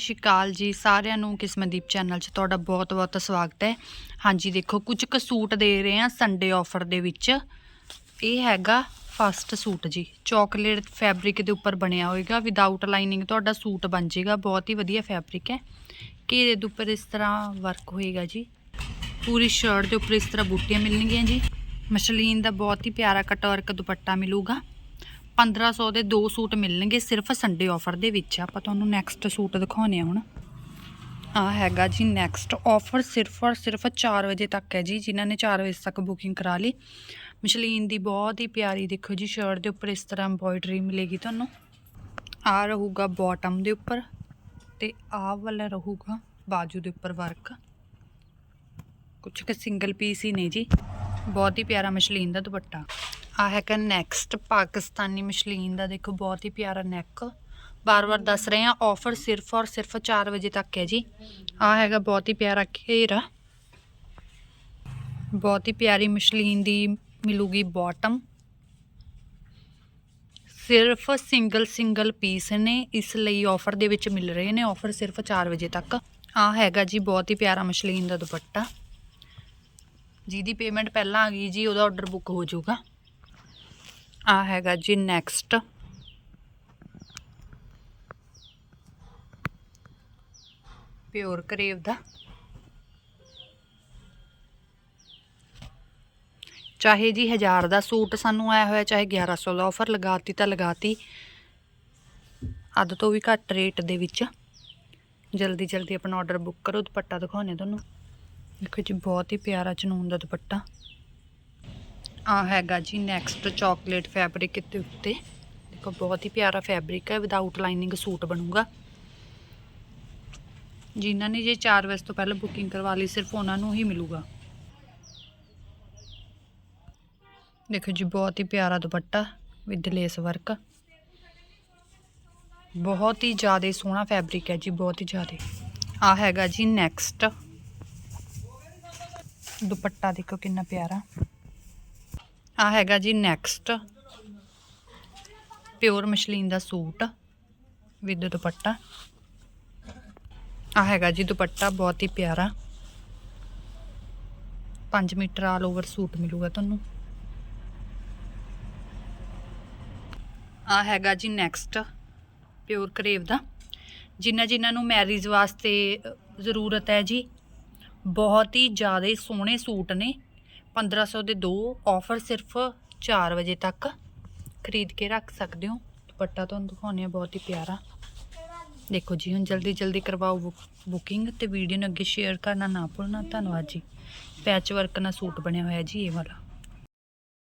ਸਤਿ ਸ਼੍ਰੀ ਅਕਾਲ ਜੀ, ਸਾਰਿਆਂ ਨੂੰ ਕਿਸਮਦੀਪ ਚੈਨਲ 'ਚ ਤੁਹਾਡਾ ਬਹੁਤ-ਬਹੁਤ ਸਵਾਗਤ ਹੈ। ਹਾਂਜੀ, ਦੇਖੋ, ਕੁਝ ਕੁ ਸੂਟ ਦੇ ਰਹੇ ਆ ਸੰਡੇ ਆਫਰ ਦੇ ਵਿੱਚ। ਇਹ ਹੈਗਾ ਫਸਟ ਸੂਟ ਜੀ। ਚਾਕਲੇਟ ਫੈਬਰਿਕ ਦੇ ਉੱਪਰ ਬਣਿਆ ਹੋਏਗਾ। ਵਿਦਆਊਟ ਲਾਈਨਿੰਗ ਤੁਹਾਡਾ ਸੂਟ ਬਣ ਜਾਏਗਾ। ਬਹੁਤ ਹੀ ਵਧੀਆ ਫੈਬਰਿਕ ਹੈ। ਘੇਰੇ ਦੇ ਉੱਪਰ ਇਸ ਤਰ੍ਹਾਂ ਵਰਕ ਹੋਏਗਾ ਜੀ। ਪੂਰੀ ਸ਼ਰਟ ਦੇ ਉੱਪਰ ਇਸ ਤਰ੍ਹਾਂ ਬੂਟੀਆਂ ਮਿਲਣਗੀਆਂ ਜੀ। ਮਸ਼ਲੀਨ ਦਾ ਬਹੁਤ ਹੀ ਪਿਆਰਾ ਕਟਵਰਕ ਦੁਪੱਟਾ ਮਿਲੂਗਾ। 1500 ਦੇ ਦੋ ਸੂਟ ਮਿਲਣਗੇ ਸਿਰਫ ਸੰਡੇ ਆਫਰ ਦੇ ਵਿੱਚ। ਆਪਾਂ ਤੁਹਾਨੂੰ ਨੈਕਸਟ ਸੂਟ ਦਿਖਾਉਣੇ ਆ ਹੁਣ। ਆ ਹੈਗਾ ਜੀ ਨੈਕਸਟ ਆਫਰ ਸਿਰਫ ਔਰ ਸਿਰਫ 4 ਵਜੇ ਤੱਕ ਹੈ ਜੀ, ਜਿਨ੍ਹਾਂ ਨੇ 4 ਵਜੇ ਤੱਕ ਬੁਕਿੰਗ ਕਰਾ ਲਈ। ਮਸ਼ਲੀਨ ਦੀ ਬਹੁਤ ਹੀ ਪਿਆਰੀ ਦੇਖੋ ਜੀ ਸ਼ਰਟ ਦੇ ਉੱਪਰ ਇਸ ਤਰ੍ਹਾਂ ਐਮਬੋਇਡਰੀ ਮਿਲੇਗੀ ਤੁਹਾਨੂੰ। ਆ ਰਹੂਗਾ ਬਾਟਮ ਦੇ ਉੱਪਰ ਤੇ ਆਹ ਵਾਲਾ ਰਹੂਗਾ ਬਾਜੂ ਦੇ ਉੱਪਰ ਵਰਕ ਕੁਝ ਕਿ ਸਿੰਗਲ ਪੀਸ ਹੀ ਨੇ ਜੀ। ਬਹੁਤ ਹੀ ਪਿਆਰਾ ਮਸ਼ਲੀਨ ਦਾ ਦੁਪੱਟਾ। ਆ ਹੈਗਾ ਨੈਕਸਟ ਪਾਕਿਸਤਾਨੀ ਮਸ਼ਲੀਨ ਦਾ, ਦੇਖੋ ਬਹੁਤ ਹੀ ਪਿਆਰਾ ਨੈਕ ਬਾਰ-ਬਾਰ ਦੱਸ ਰਹੇ ਆ ਆਫਰ ਸਿਰਫ ਔਰ ਸਿਰਫ 4 ਵਜੇ ਤੱਕ ਹੈ ਜੀ। ਆ ਹੈਗਾ ਬਹੁਤ ਹੀ ਪਿਆਰਾ ਘੇਰਾ। ਬਹੁਤ ਹੀ ਪਿਆਰੀ ਮਸ਼ਲੀਨ ਦੀ ਮਿਲੂਗੀ ਬਾਟਮ ਸਿਰਫ ਸਿੰਗਲ ਸਿੰਗਲ ਪੀਸ ਨੇ, ਇਸ ਲਈ ਆਫਰ ਦੇ ਵਿੱਚ ਮਿਲ ਰਹੇ ਨੇ ਆਫਰ ਸਿਰਫ 4 ਵਜੇ ਤੱਕ। ਆ ਹੈਗਾ ਜੀ ਬਹੁਤ ਹੀ ਪਿਆਰਾ ਮਸ਼ਲੀਨ ਦਾ ਦੁਪੱਟਾ। ਜਿਹਦੀ ਪੇਮੈਂਟ ਪਹਿਲਾਂ ਆ ਗਈ ਜੀ, ਉਹਦਾ ਆਰਡਰ ਬੁੱਕ ਹੋ ਜਾਊਗਾ। ਆ ਹੈਗਾ ਜੀ ਨੈਕਸਟ ਪਿਓਰ ਕਰੇਵ ਦਾ। ਚਾਹੇ ਜੀ 1000 ਦਾ ਸੂਟ ਸਾਨੂੰ ਆਇਆ ਹੋਇਆ, ਚਾਹੇ 1100 ਦਾ ਆਫਰ ਲਗਾਤੀ ਤਾਂ ਲਗਾਤੀ। ਅੱਧ ਤੋਂ ਵੀ ਘੱਟ ਰੇਟ ਦੇ ਵਿੱਚ। ਜਲਦੀ ਜਲਦੀ ਆਪਣਾ ਆਰਡਰ ਬੁੱਕ ਕਰੋ, ਦੁਪੱਟਾ ਦਿਖਾਉਣੇ ਤੁਹਾਨੂੰ। ਦੇਖੋ ਜੀ, ਬਹੁਤ ਹੀ ਪਿਆਰਾ ਚਨੂਨ ਦਾ ਦੁਪੱਟਾ। ਆ ਹੈਗਾ ਜੀ ਨੈਕਸਟ ਚਾਕਲੇਟ ਫੈਬਰਿਕ ਦੇ ਉੱਤੇ। ਦੇਖੋ, ਬਹੁਤ ਹੀ ਪਿਆਰਾ ਫੈਬਰਿਕ ਹੈ ਵਿਦਆਊਟ ਲਾਈਨਿੰਗ ਸੂਟ ਬਣੂਗਾ। ਜਿਨ੍ਹਾਂ ਨੇ ਜੇ 4 ਵਜੇ ਤੋਂ ਪਹਿਲਾਂ ਬੁਕਿੰਗ ਕਰਵਾ ਲਈ, ਸਿਰਫ ਉਹਨਾਂ ਨੂੰ ਹੀ ਮਿਲੂਗਾ। ਦੇਖੋ ਜੀ, ਬਹੁਤ ਹੀ ਪਿਆਰਾ ਦੁਪੱਟਾ ਵਿਦ ਲੇਸ ਵਰਕ ਬਹੁਤ ਹੀ ਜ਼ਿਆਦਾ ਸੋਹਣਾ ਫੈਬਰਿਕ ਹੈ ਜੀ, ਬਹੁਤ ਹੀ ਜ਼ਿਆਦਾ। ਆ ਹੈਗਾ ਜੀ ਨੈਕਸਟ ਦੁਪੱਟਾ ਦੇਖੋ ਕਿੰਨਾ ਪਿਆਰਾ। ਆ ਹੈਗਾ ਜੀ ਨੈਕਸਟ ਪਿਓਰ ਮਸ਼ਲੀਨ ਦਾ ਸੂਟ ਵਿਦ ਦੁਪੱਟਾ। ਆ ਹੈਗਾ ਜੀ ਦੁਪੱਟਾ, ਬਹੁਤ ਹੀ ਪਿਆਰਾ। 5 ਮੀਟਰ ਆਲ ਓਵਰ ਸੂਟ ਮਿਲੂਗਾ ਤੁਹਾਨੂੰ। ਆ ਹੈਗਾ ਜੀ ਨੈਕਸਟ ਪਿਓਰ ਕਰੇਵ ਦਾ। ਜਿਨ੍ਹਾਂ ਜਿਨ੍ਹਾਂ ਨੂੰ ਮੈਰਿਜ ਵਾਸਤੇ ਜ਼ਰੂਰਤ ਹੈ ਜੀ, ਬਹੁਤ ਹੀ ਜ਼ਿਆਦਾ ਸੋਹਣੇ ਸੂਟ ਨੇ। 1500 ਦੇ ਦੋ ਆਫਰ ਸਿਰਫ 4 ਵਜੇ ਤੱਕ ਖਰੀਦ ਕੇ ਰੱਖ ਸਕਦੇ ਹੋ। ਦੁਪੱਟਾ ਤੁਹਾਨੂੰ ਦਿਖਾਉਂਦੇ ਆ ਬਹੁਤ ਹੀ ਪਿਆਰਾ। ਦੇਖੋ ਜੀ, ਹੁਣ ਜਲਦੀ ਜਲਦੀ ਕਰਵਾਓ ਬੁਕ- ਬੁਕਿੰਗ ਤੇ ਵੀਡੀਓ ਨੂੰ ਅੱਗੇ ਸ਼ੇਅਰ ਕਰਨਾ ਨਾ ਭੁੱਲਣਾ। ਧੰਨਵਾਦ ਜੀ। ਪੈਚ ਵਰਕ ਨਾਲ ਸੂਟ ਬਣਿਆ ਹੋਇਆ ਜੀ, ਇਹ ਵਾਲਾ।